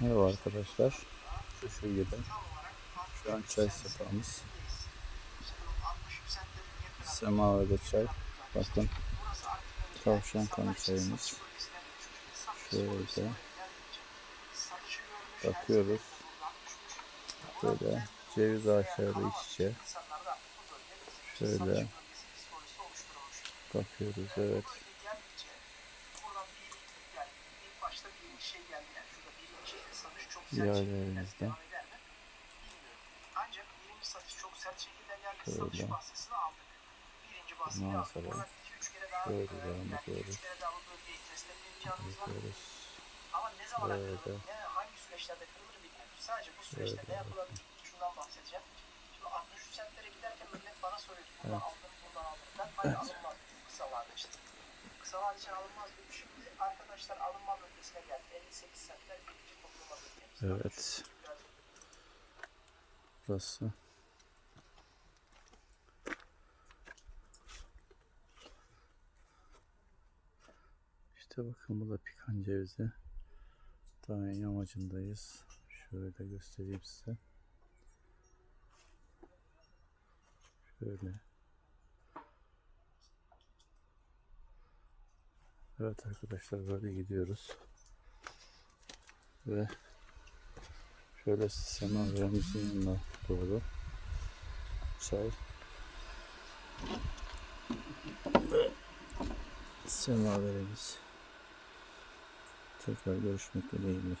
Merhaba arkadaşlar. Şu şekilde. Şu an çay sepamız. Semaverde çay. Bakın. Tavşan kanı çayımız. Şöyle. Bakıyoruz. Böyle ceviz ağaçları iç içe. Şöyle. Bakıyoruz evet. İlerlerimizde. Ancak birinci satış çok sert şekilde geldi. Şöyle. Satış bahsesini aldık. Birinci baskıyı aldık. Buradan 2-3 kere daha Şöyle e, devam yani ediyoruz. 2-3 kere daha bu bölgeyi testleme imkanımız var. Bakıyoruz. Ama ne zaman kırılır, ne, hangi süreçlerde kırılır bilmiyorum. Sadece bu süreçte ne yapılabilir şundan bahsedeceğim. Şimdi 63 sentlere giderken millet bana soruyordu. Buradan aldım, buradan aldım. Ben hayır alınmaz dedim kısa vade için. Kısa vade için alınmaz dedim. Şimdi arkadaşlar alınma bölgesine geldi. 58 sentler. Evet. Burası. İşte bakın bu da pikan cevizi. Daha yamacındayız. Şöyle göstereyim size. Şöyle. Evet arkadaşlar böyle gidiyoruz. Ve şöyle semaverimizin yanına doğru. Çay. Ve semaverimiz tekrar görüşmek dileğiyle.